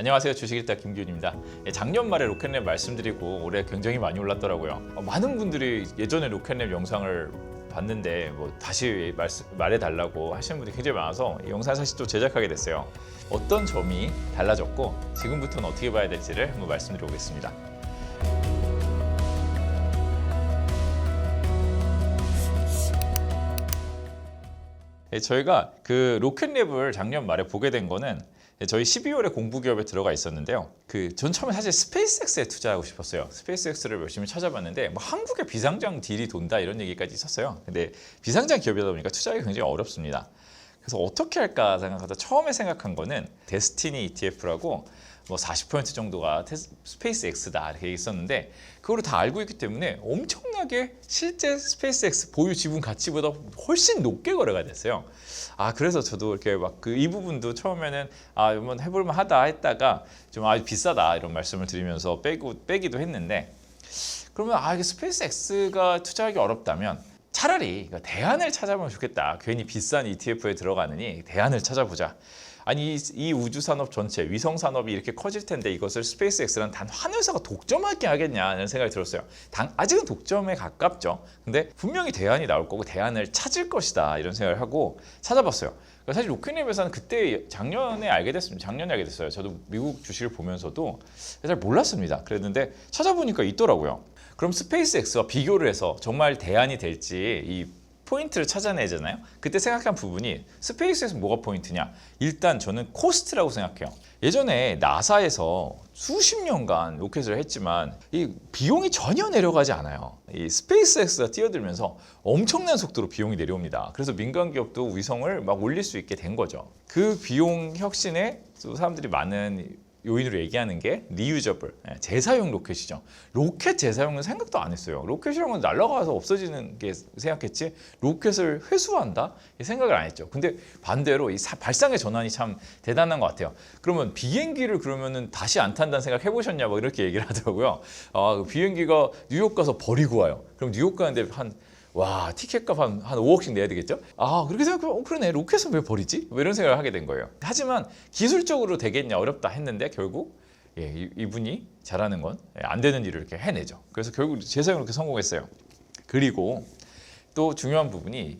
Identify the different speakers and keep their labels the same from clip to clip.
Speaker 1: 안녕하세요. 주식일다 김기훈입니다. 예, 작년 말에 로켓랩 말씀드리고 올해 굉장히 많이 올랐더라고요. 어, 많은 분들이 예전에 로켓랩 영상을 봤는데 뭐 다시 말씀, 말해달라고 하시는 분들이 굉장히 많아서 이 영상 사실 또 제작하게 됐어요. 어떤 점이 달라졌고 지금부터는 어떻게 봐야 될지를 한번 말씀드려보겠습니다 저희가 그 로켓랩을 작년 말에 보게 된 거는 예, 저희 12월에 공부 기업에 들어가 있었는데요. 그 전 처음에 사실 스페이스X에 투자하고 싶었어요. 스페이스X를 열심히 찾아봤는데 뭐 한국에 비상장 딜이 돈다 이런 얘기까지 있었어요. 근데 비상장 기업이다 보니까 투자하기 굉장히 어렵습니다. 그래서 어떻게 할까 생각하다 처음에 생각한 거는 데스티니 ETF라고 뭐 40% 정도가 테스, 스페이스 X다 이렇게 있었는데 그거를 다 알고 있기 때문에 엄청나게 실제 스페이스 X 보유 지분 가치보다 훨씬 높게 거래가 됐어요. 아 그래서 저도 이렇게 막 그 이 부분도 처음에는 아 한번 해볼만 하다 했다가 좀아 비싸다 이런 말씀을 드리면서 빼고 빼기도 했는데 그러면 아 이게 스페이스 X가 투자하기 어렵다면 차라리 그 대안을 찾아보면 좋겠다. 괜히 비싼 ETF에 들어가느니 대안을 찾아보자. 아니 이, 이 우주 산업 전체 위성 산업이 이렇게 커질 텐데 이것을 스페이스X라는 단 한 회사가 독점하게 하겠냐는 생각이 들었어요. 당, 아직은 독점에 가깝죠. 근데 분명히 대안이 나올 거고 대안을 찾을 것이다 이런 생각을 하고 찾아봤어요. 그러니까 사실 로켓랩 회사는 그때 작년에 알게 됐습니다. 작년에 알게 됐어요. 저도 미국 주식을 보면서도 잘 몰랐습니다. 그랬는데 찾아보니까 있더라고요. 그럼 스페이스X와 비교를 해서 정말 대안이 될지 이 포인트를 찾아내잖아요. 그때 생각한 부분이 스페이스에서 뭐가 포인트냐? 일단 저는 코스트라고 생각해요. 예전에 나사에서 수십 년간 로켓을 했지만 이 비용이 전혀 내려가지 않아요. 이 스페이스X가 뛰어들면서 엄청난 속도로 비용이 내려옵니다. 그래서 민간 기업도 위성을 막 올릴 수 있게 된 거죠. 그 비용 혁신에 또 사람들이 많은 요인으로 얘기하는 게 리유저블, 예, 재사용 로켓이죠. 로켓 재사용은 생각도 안 했어요. 로켓이란 건 날아가서 없어지는 게 생각했지 로켓을 회수한다? 이 생각을 안 했죠. 근데 반대로 이 사- 발상의 전환이 참 대단한 것 같아요. 그러면 비행기를 그러면은 다시 안 탄다는 생각 해보셨냐? 뭐 이렇게 얘기를 하더라고요. 아, 그 비행기가 뉴욕 가서 버리고 와요. 그럼 뉴욕 가는데 한 와 티켓값 한, 한 5억씩 내야 되겠죠? 아 그렇게 생각하면 어, 그러네 로켓은 왜 버리지? 뭐 이런 생각을 하게 된 거예요 하지만 기술적으로 되겠냐 어렵다 했는데 결국 예, 이- 이분이 잘하는 건 안 되는 일을 이렇게 해내죠 그래서 결국 재사용을 이렇게 성공했어요 그리고 또 중요한 부분이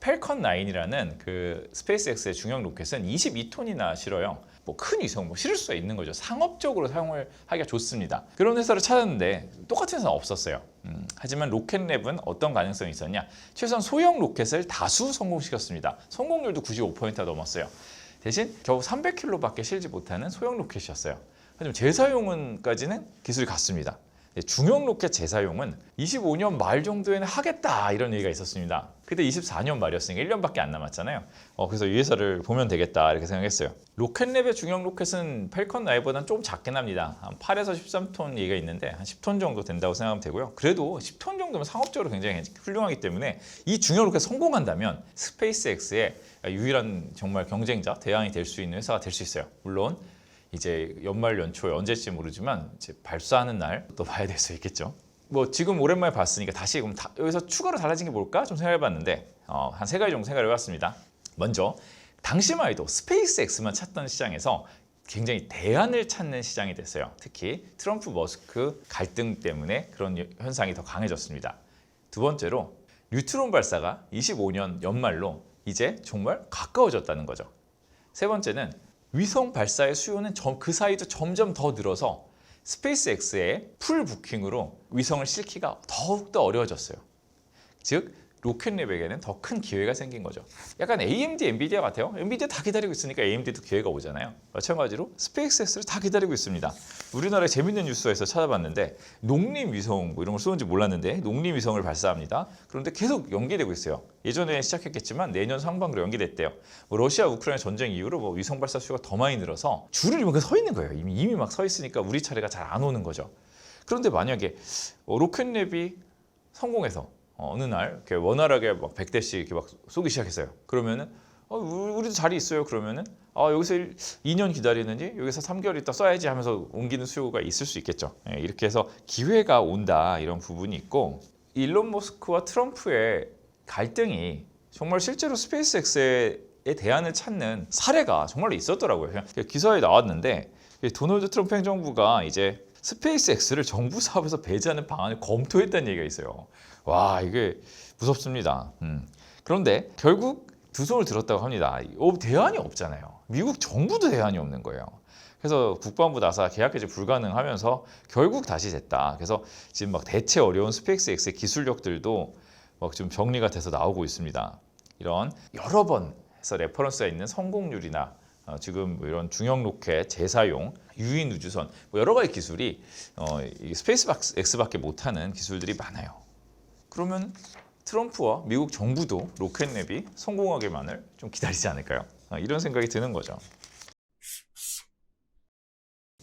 Speaker 1: 펠컨 9이라는 그 스페이스X의 중형 로켓은 22톤이나 실어요. 뭐 큰 위성 뭐 실을 수가 있는 거죠. 상업적으로 사용을 하기가 좋습니다. 그런 회사를 찾았는데 똑같은 회사는 없었어요. 음, 하지만 로켓랩은 어떤 가능성이 있었냐? 최소한 소형 로켓을 다수 성공시켰습니다. 성공률도 95%가 넘었어요. 대신 겨우 300km밖에 실지 못하는 소형 로켓이었어요. 하지만 재사용은까지는 기술이 갔습니다. 네, 중형 로켓 재사용은 25년 말 정도에는 하겠다 이런 얘기가 있었습니다. 그때 24년 말이었으니까 1년밖에 안 남았잖아요. 어, 그래서 이 회사를 보면 되겠다 이렇게 생각했어요. 로켓랩의 중형 로켓은 펠컨 9보다는 조금 작긴 합니다. 한 8에서 13톤 얘기가 있는데 한 10톤 정도 된다고 생각하면 되고요. 그래도 10톤 정도면 상업적으로 굉장히 훌륭하기 때문에 이 중형 로켓 성공한다면 스페이스X의 유일한 정말 경쟁자 대항이 될 수 있는 회사가 될 수 있어요. 물론 이제 연말 연초에 언제일지 모르지만 이제 발사하는 날 또 봐야 될 수 있겠죠. 뭐 지금 오랜만에 봤으니까 다시 그럼 다- 여기서 추가로 달라진 게 뭘까 좀 생각해봤는데 어, 한 세 가지 정도 생각해봤습니다. 먼저 당시만 해도 스페이스X만 찾던 시장에서 굉장히 대안을 찾는 시장이 됐어요. 특히 트럼프 머스크 갈등 때문에 그런 현상이 더 강해졌습니다. 두 번째로 뉴트론 발사가 25년 연말로 이제 정말 가까워졌다는 거죠. 세 번째는 위성 발사의 수요는 점- 그 사이도 점점 더 늘어서 스페이스X의 풀 부킹으로 위성을 싣기가 더욱더 어려워졌어요. 즉 로켓랩에게는 더 큰 기회가 생긴 거죠. 약간 AMD, 엔비디아 같아요. 엔비디아 다 기다리고 있으니까 AMD도 기회가 오잖아요. 마찬가지로 스페이스X를 다 기다리고 있습니다. 우리나라에 재밌는 뉴스에서 찾아봤는데 농림 위성 뭐 이런 걸 쏘는지 몰랐는데 농림 위성을 발사합니다. 그런데 계속 연기되고 있어요. 예전에 시작했겠지만 내년 상반기로 연기됐대요. 뭐 러시아 우크라이나 전쟁 이후로 뭐 위성 발사 수요가 더 많이 늘어서 줄을 이렇게 서 있는 거예요. 이미 이미 막 서 있으니까 우리 차례가 잘 안 오는 거죠. 그런데 만약에 어, 로켓랩이 성공해서 어, 어느 날 이렇게 원활하게 막 100대씩 이렇게 막 쏘기 시작했어요. 그러면은 어, 우리- 우리도 자리 있어요. 그러면은 아, 여기서 2년 기다리는지 여기서 3개월 있다 써야지 하면서 옮기는 수요가 있을 수 있겠죠. 예, 이렇게 해서 기회가 온다 이런 부분이 있고 일론 머스크와 트럼프의 갈등이 정말 실제로 스페이스X의 대안을 찾는 사례가 정말로 있었더라고요. 기사에 나왔는데 이 도널드 트럼프 행정부가 이제 스페이스 X를 정부 사업에서 배제하는 방안을 검토했다는 얘기가 있어요. 와 이게 무섭습니다. 음. 그런데 결국 두 손을 들었다고 합니다. 어, 대안이 없잖아요. 미국 정부도 대안이 없는 거예요. 그래서 국방부 나사 계약 해지 불가능하면서 결국 다시 됐다. 그래서 지금 막 대체 어려운 스페이스 X의 기술력들도 막 좀 정리가 돼서 나오고 있습니다. 이런 여러 번 해서 레퍼런스가 있는 성공률이나 어, 지금 뭐 이런 중형 로켓 재사용, 유인 우주선 뭐 여러 가지 기술이 어, 이 스페이스 X밖에 못하는 기술들이 많아요. 그러면 트럼프와 미국 정부도 로켓랩이 성공하기만을 좀 기다리지 않을까요? 아, 이런 생각이 드는 거죠.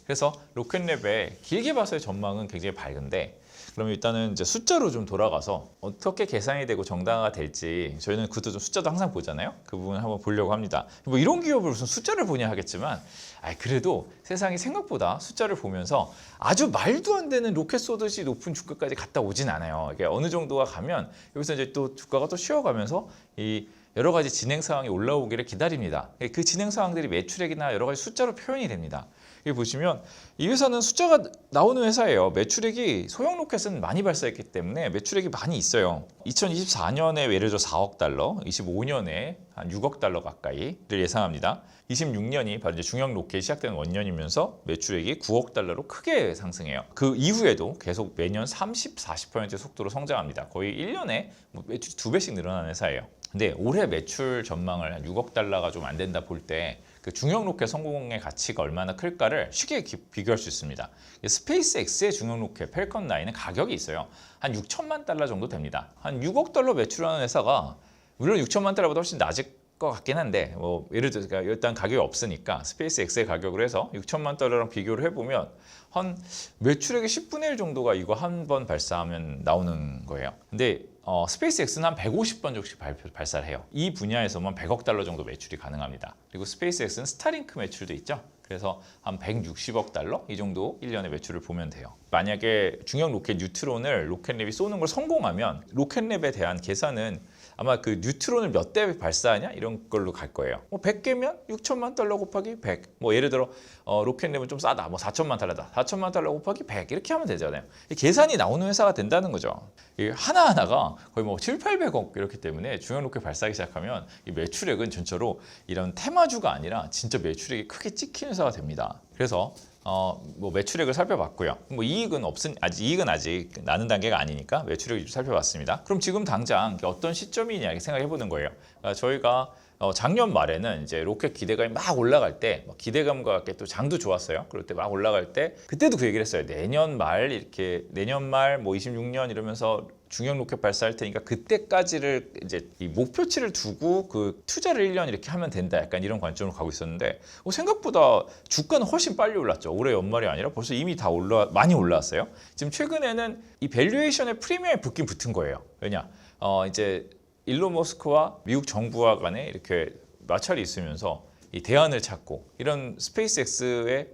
Speaker 1: 그래서 로켓랩의 길게 봐서의 전망은 굉장히 밝은데 그러면 일단은 이제 숫자로 좀 돌아가서 어떻게 계산이 되고 정당화가 될지 저희는 그것도 좀 숫자도 항상 보잖아요. 그 부분 한번 보려고 합니다. 뭐 이런 기업을 무슨 숫자를 보냐 하겠지만, 아 그래도 세상이 생각보다 숫자를 보면서 아주 말도 안 되는 로켓 쏘듯이 높은 주가까지 갔다 오진 않아요. 이게 어느 정도가 가면 여기서 이제 또 주가가 또 쉬어가면서 이 여러 가지 진행 상황이 올라오기를 기다립니다. 그 진행 상황들이 매출액이나 여러 가지 숫자로 표현이 됩니다. 여기 보시면 이 회사는 숫자가 나오는 회사예요. 매출액이 소형 로켓은 많이 발사했기 때문에 매출액이 많이 있어요. 2024년에 예를 들어 4억 달러, 25년에 한 6억 달러 가까이를 예상합니다. 26년이 바로 이제 중형 로켓이 시작되는 원년이면서 매출액이 9억 달러로 크게 상승해요. 그 이후에도 계속 매년 30, 40%의 속도로 성장합니다. 거의 1년에 뭐 매출이 두 배씩 늘어나는 회사예요. 근데 올해 매출 전망을 한 6억 달러가 좀 안 된다 볼 때 그 중형 로켓 성공의 가치가 얼마나 클까를 쉽게 기- 비교할 수 있습니다. 스페이스 X의 중형 로켓 펠컨 9은 가격이 있어요. 한 6천만 달러 정도 됩니다. 한 6억 달러 매출하는 회사가 물론 6천만 달러보다 훨씬 낮을 것 같긴 한데 뭐 예를 들어 그러니까 일단 가격이 없으니까 스페이스 X의 가격을 해서 6천만 달러랑 비교를 해보면 한 매출액의 10분의 1 정도가 이거 한 번 발사하면 나오는 거예요. 근데 어, 스페이스 X는 한 150번 정도씩 발사를 해요. 이 분야에서만 100억 달러 정도 매출이 가능합니다. 그리고 스페이스 X는 스타링크 매출도 있죠. 그래서 한 160억 달러 이 정도 1년의 매출을 보면 돼요. 만약에 중형 로켓 뉴트론을 로켓랩이 쏘는 걸 성공하면 로켓랩에 대한 계산은 아마 그 뉴트론을 몇 대 발사하냐 이런 걸로 갈 거예요. 뭐 100개면 6천만 달러 곱하기 100. 뭐 예를 들어 어, 로켓랩은 좀 싸다. 뭐 4천만 달러다. 4천만 달러 곱하기 100 이렇게 하면 되잖아요. 이 계산이 나오는 회사가 된다는 거죠. 이 하나 하나가 거의 뭐 7, 800억 이렇기 때문에 중형 로켓 발사하기 시작하면 이 매출액은 전체로 이런 테마주가 아니라 진짜 매출액이 크게 찍힌 회사가 됩니다. 그래서 어, 뭐 매출액을 살펴봤고요. 뭐 이익은 없은 아직 이익은 아직 나는 단계가 아니니까 매출액을 좀 살펴봤습니다. 그럼 지금 당장 어떤 시점이냐 생각해 보는 거예요. 그러니까 저희가 어, 작년 말에는 이제 로켓 기대감이 막 올라갈 때막 기대감과 함께 또 장도 좋았어요. 그럴 때 막 올라갈 때 그때도 그 얘기를 했어요. 내년 말 이렇게 내년 말 뭐 26년 이러면서 중형 로켓 발사할 테니까 그때까지를 이제 이 목표치를 두고 그 투자를 1년 이렇게 하면 된다. 약간 이런 관점으로 가고 있었는데 어, 생각보다 주가는 훨씬 빨리 올랐죠. 올해 연말이 아니라 벌써 이미 다 올라 많이 올라왔어요. 지금 최근에는 이 밸류에이션의 프리미엄이 붙긴 붙은 거예요. 왜냐? 어 이제 일론 머스크와 미국 정부와 간에 이렇게 마찰이 있으면서 이 대안을 찾고 이런 스페이스 X의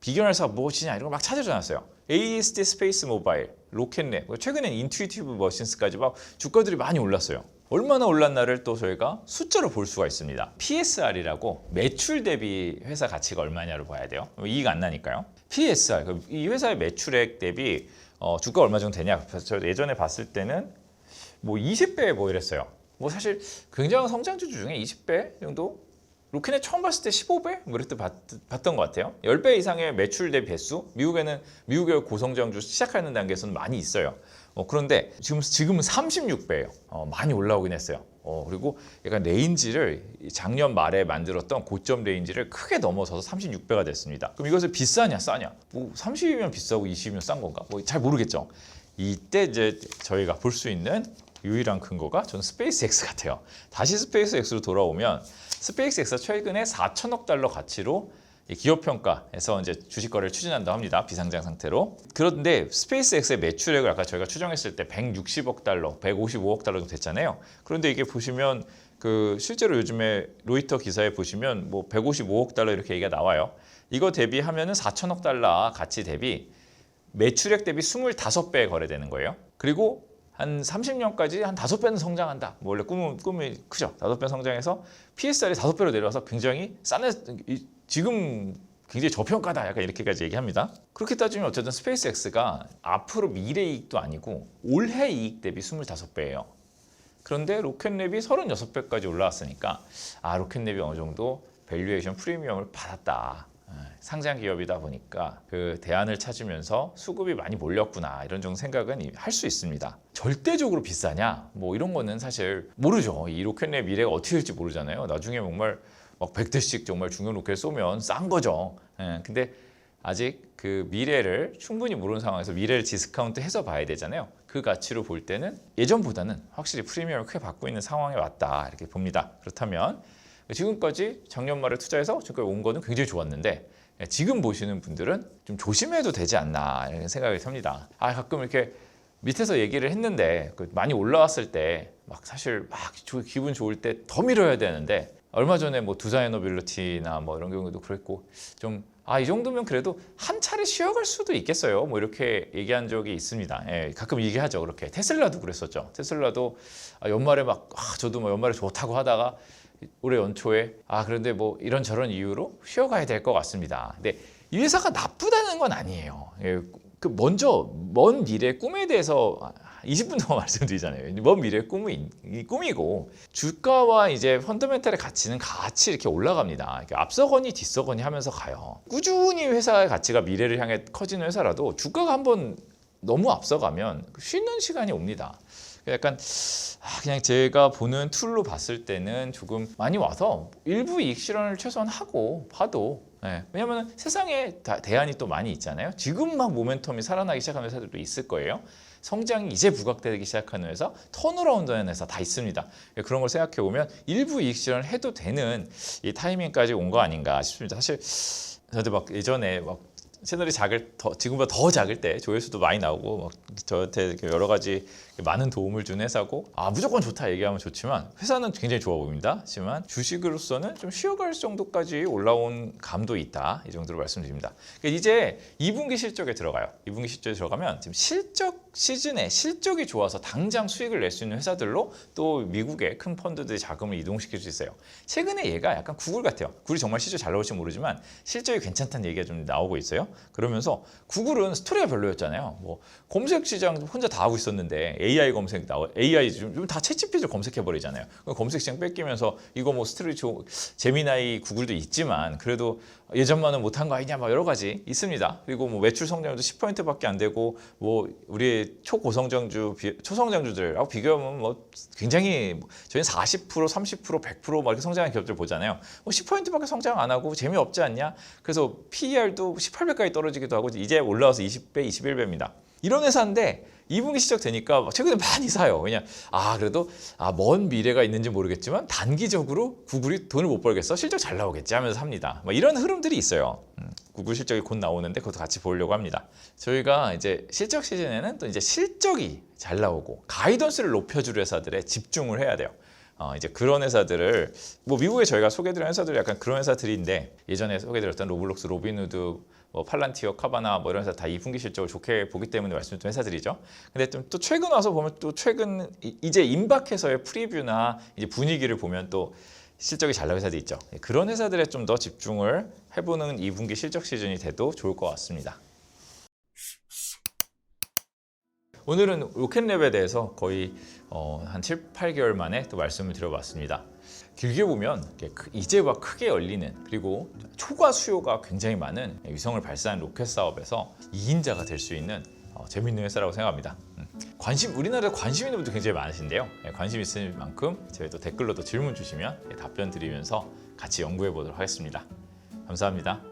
Speaker 1: 비견 회사가 무엇이냐 이런 걸 막 찾아줘놨어요. ASD 스페이스 모바일, 로켓넷, 최근엔 인투이티브 머신스까지 막 주가들이 많이 올랐어요. 얼마나 올랐나를 또 저희가 숫자로 볼 수가 있습니다. PSR이라고 매출 대비 회사 가치가 얼마냐로 봐야 돼요. 이익 안 나니까요. PSR, 그이 회사의 매출액 대비 어, 주가 얼마 정도 되냐? 예전에 봤을 때는 뭐 20배 뭐 이랬어요. 뭐 사실 굉장한 성장주 중에 20배 정도 로켓넷 처음 봤을 때 15배? 뭐 이랬던 봤, 봤던 것 같아요. 10배 이상의 매출 대비 배수? 미국에는 미국의 고성장주 시작하는 단계에서는 많이 있어요. 어, 그런데 지금, 지금은 36배예요. 어, 많이 올라오긴 했어요. 어, 그리고 약간 레인지를 작년 말에 만들었던 고점 레인지를 크게 넘어서서 36배가 됐습니다. 그럼 이것을 비싸냐 싸냐? 뭐 30이면 비싸고 20이면 싼 건가? 뭐 잘 모르겠죠. 이때 이제 저희가 볼 수 있는 유일한 근거가 저는 스페이스 X 같아요. 다시 스페이스 X로 돌아오면 스페이스 X가 최근에 4천억 달러 가치로 이 기업 평가에서 이제 주식 거래를 추진한다 합니다. 비상장 상태로. 그런데 스페이스 X의 매출액을 아까 저희가 추정했을 때 160억 달러, 155억 달러 정도 됐잖아요. 그런데 이게 보시면 그 실제로 요즘에 로이터 기사에 보시면 뭐 155억 달러 이렇게 얘기가 나와요. 이거 대비하면은 4천억 달러 가치 대비 매출액 대비 25배 거래되는 거예요. 그리고 한 30년까지 한 5배는 성장한다. 뭐 원래 꿈은, 꿈이 크죠. 5배 성장해서 PSR이 5배로 내려와서 굉장히 싼 회, 이- 지금 굉장히 저평가다 약간 이렇게까지 얘기합니다. 그렇게 따지면 어쨌든 스페이스X가 앞으로 미래 이익도 아니고 올해 이익 대비 25배예요. 그런데 로켓랩이 36배까지 올라왔으니까 아 로켓랩이 어느 정도 밸류에이션 프리미엄을 받았다. 예, 상장 기업이다 보니까 그 대안을 찾으면서 수급이 많이 몰렸구나 이런 정도 생각은 할 수 있습니다. 절대적으로 비싸냐? 뭐 이런 거는 사실 모르죠. 이 로켓랩 미래가 어떻게 될지 모르잖아요. 나중에 정말 막 100대씩 정말 중형 로켓 쏘면 싼 거죠. 예, 근데 아직 그 미래를 충분히 모르는 상황에서 미래를 디스카운트 해서 봐야 되잖아요. 그 가치로 볼 때는 예전보다는 확실히 프리미엄을 크게 받고 있는 상황에 왔다 이렇게 봅니다. 그렇다면 지금까지 작년 말에 투자해서 지금까지 온 거는 굉장히 좋았는데 예, 지금 보시는 분들은 좀 조심해도 되지 않나 이런 생각이 듭니다. 아 가끔 이렇게 밑에서 얘기를 했는데 그 많이 올라왔을 때 막 사실 막 조- 기분 좋을 때 더 밀어야 되는데 얼마 전에 뭐 두자이너빌리티나 뭐 이런 경우도 그랬고 좀 아 이 정도면 그래도 한 차례 쉬어갈 수도 있겠어요. 뭐 이렇게 얘기한 적이 있습니다. 예, 가끔 얘기하죠. 그렇게 테슬라도 그랬었죠. 테슬라도 아, 연말에 막 아, 저도 뭐 연말에 좋다고 하다가 올해 연초에 아 그런데 뭐 이런 저런 이유로 쉬어가야 될 것 같습니다. 근데 이 회사가 나쁘다는 건 아니에요. 예, 그 먼저 먼 미래 꿈에 대해서 20분 동안 말씀드리잖아요. 먼 미래의 꿈이 이 꿈이고 주가와 이제 펀더멘탈의 가치는 같이 이렇게 올라갑니다. 이렇게 앞서거니 뒤서거니 하면서 가요. 꾸준히 회사의 가치가 미래를 향해 커지는 회사라도 주가가 한번 너무 앞서가면 쉬는 시간이 옵니다. 약간 아, 그냥 제가 보는 툴로 봤을 때는 조금 많이 와서 일부 이익 실현을 최소한 하고 봐도 예, 왜냐하면 세상에 다 대안이 또 많이 있잖아요. 지금 막 모멘텀이 살아나기 시작하는 회사들도 있을 거예요. 성장이 이제 부각되기 시작하는 회사, 턴어라운드하는 회사 다 있습니다. 예, 그런 걸 생각해 보면 일부 이익 실현을 해도 되는 이 타이밍까지 온 거 아닌가 싶습니다. 사실 저도 막 예전에 막 채널이 작을 더 지금보다 더 작을 때 조회수도 많이 나오고 막 저한테 여러 가지 많은 도움을 준 회사고 아 무조건 좋다 얘기하면 좋지만 회사는 굉장히 좋아 보입니다. 하지만 주식으로서는 좀 쉬어갈 정도까지 올라온 감도 있다 이 정도로 말씀드립니다. 그러니까 이제 2분기 실적에 들어가요. 2분기 실적에 들어가면 지금 실적 시즌에 실적이 좋아서 당장 수익을 낼 수 있는 회사들로 또 미국의 큰 펀드들이 자금을 이동시킬 수 있어요. 최근에 얘가 약간 구글 같아요. 구글이 정말 실적 잘 나올지 모르지만 실적이 괜찮다는 얘기가 좀 나오고 있어요. 그러면서 구글은 스토리가 별로였잖아요. 뭐 검색 시장 혼자 다 하고 있었는데 AI 검색 나와 AI 좀다 채찌피를 검색해 버리잖아요. 검색 시장 뺏기면서 이거 뭐 스토리 좋 제미나이 구글도 있지만 그래도 예전만은 못한 거 아니냐 막 여러 가지 있습니다. 그리고 뭐 매출 성장률도 10%밖에 안 되고 뭐 우리 초고성장주 비- 초성장주들하고 비교하면 뭐 굉장히 뭐 저희는 40% 30% 100%막 이렇게 성장한 기업들 보잖아요. 뭐 10%밖에 성장 안 하고 재미 없지 않냐? 그래서 PER도 18배까지 떨어지기도 하고 이제 올라와서 20배, 21배입니다. 이런 회사인데 2분기 시작 되니까 최근에 많이 사요. 그냥 아 그래도 아, 먼 미래가 있는지 모르겠지만 단기적으로 구글이 돈을 못 벌겠어 실적 잘 나오겠지 하면서 삽니다. 뭐 이런 흐름들이 있어요. 음, 구글 실적이 곧 나오는데 그것도 같이 보려고 합니다. 저희가 이제 실적 시즌에는 또 이제 실적이 잘 나오고 가이던스를 높여줄 회사들에 집중을 해야 돼요. 어, 이제 그런 회사들을 뭐 미국에 저희가 소개드린 회사들이 약간 그런 회사들인데 예전에 소개드렸던 로블록스, 로빈후드, 뭐 팔란티어, 카바나 뭐 이런 회사 다 2분기 실적을 좋게 보기 때문에 말씀드린 회사들이죠. 근데 좀 또 최근 와서 보면 또 최근 이- 이제 임박해서의 프리뷰나 이제 분위기를 보면 또 실적이 잘 나온 회사도 있죠. 그런 회사들에 좀 더 집중을 해보는 2분기 실적 시즌이 돼도 좋을 것 같습니다. 오늘은 로켓랩에 대해서 거의 어, 한 7, 8개월 만에 또 말씀을 드려봤습니다. 길게 보면 크- 이제 와 크게 열리는 그리고 초과 수요가 굉장히 많은 위성을 발사한 로켓 사업에서 2인자가 될 수 있는 어, 재밌는 회사라고 생각합니다. 음. 관심 우리나라에 관심 있는 분들 굉장히 많으신데요. 예, 관심 있을 만큼 저희 또 댓글로 도 질문 주시면 예, 답변 드리면서 같이 연구해 보도록 하겠습니다. 감사합니다.